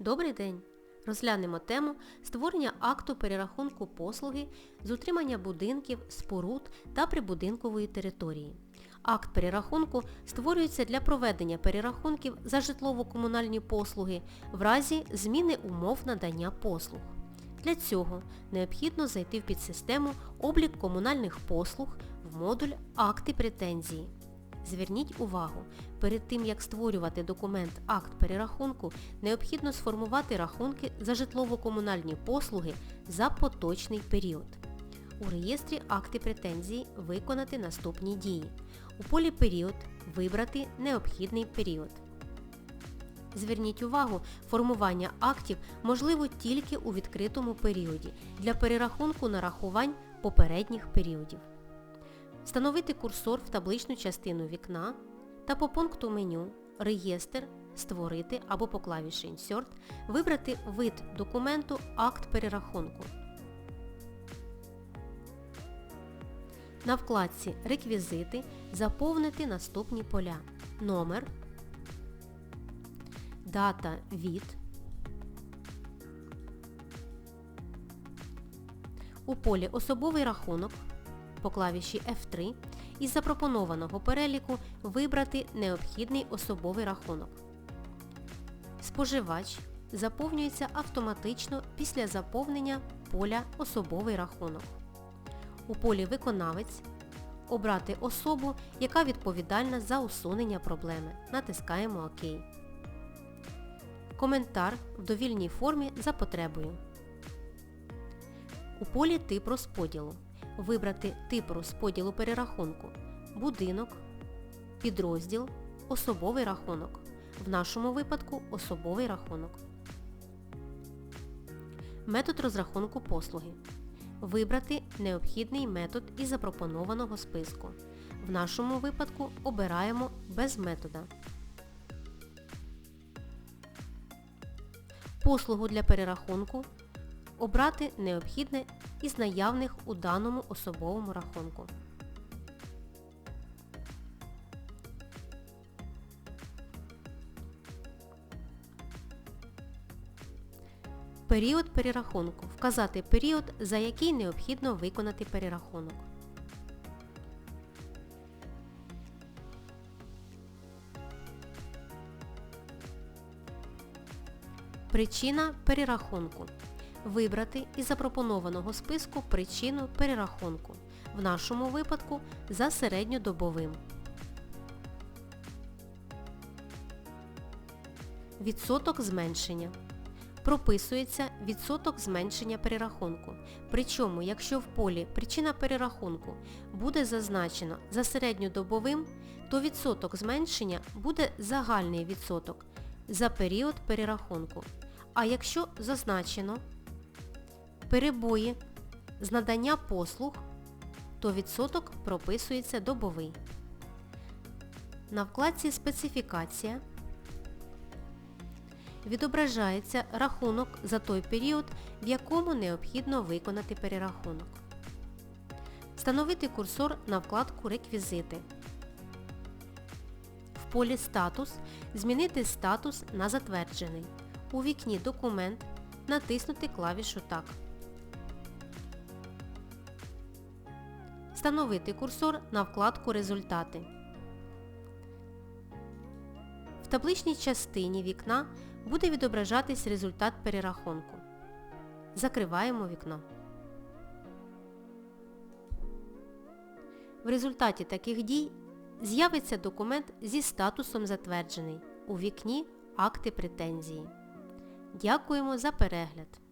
Добрий день! Розглянемо тему створення акту перерахунку послуги з утримання будинків, споруд та прибудинкової території. Акт перерахунку створюється для проведення перерахунків за житлово-комунальні послуги в разі зміни умов надання послуг. Для цього необхідно зайти в підсистему Облік комунальних послуг в модуль Акти претензії. Зверніть увагу, перед тим як створювати документ Акт перерахунку, необхідно сформувати рахунки за житлово-комунальні послуги за поточний період. У реєстрі Акти претензії виконати наступні дії. У полі Період вибрати необхідний період. Зверніть увагу, формування актів можливо тільки у відкритому періоді для перерахунку нарахувань попередніх періодів. Встановити курсор в табличну частину вікна та по пункту меню Реєстр Створити або по клавіші Insert вибрати вид документу Акт перерахунку. На вкладці Реквізити заповнити наступні поля Номер, Дата від, у полі Особовий рахунок по клавіші F3 із запропонованого переліку вибрати необхідний особовий рахунок. Споживач заповнюється автоматично після заповнення поля Особовий рахунок. У полі Виконавець обрати особу, яка відповідальна за усунення проблеми. Натискаємо ОК. Коментар в довільній формі за потребою. У полі Тип розподілу вибрати тип розподілу перерахунку будинок, підрозділ, особовий рахунок. В нашому випадку особовий рахунок. Метод розрахунку послуги. Вибрати необхідний метод із запропонованого списку. В нашому випадку обираємо без метода. Послугу для перерахунку обрати необхідне із наявних у даному особовому рахунку. Період перерахунку. Вказати період, за який необхідно виконати перерахунок. Причина перерахунку. Вибрати із запропонованого списку причину перерахунку. В нашому випадку за середньодобовим. Відсоток зменшення. Прописується відсоток зменшення перерахунку. Причому, якщо в полі причина перерахунку буде зазначено за середньодобовим, то відсоток зменшення буде загальний відсоток за період перерахунку. А якщо зазначено перебої з надання послуг, то відсоток прописується добовий. На вкладці Специфікація відображається рахунок за той період, в якому необхідно виконати перерахунок. Встановити курсор на вкладку Реквізити. В полі Статус змінити статус на затверджений. У вікні Документ натиснути клавішу Так. Встановити курсор на вкладку Результати. В табличній частині вікна буде відображатись результат перерахунку. Закриваємо вікно. В результаті таких дій з'явиться документ зі статусом затверджений у вікні Акти претензії. Дякуємо за перегляд!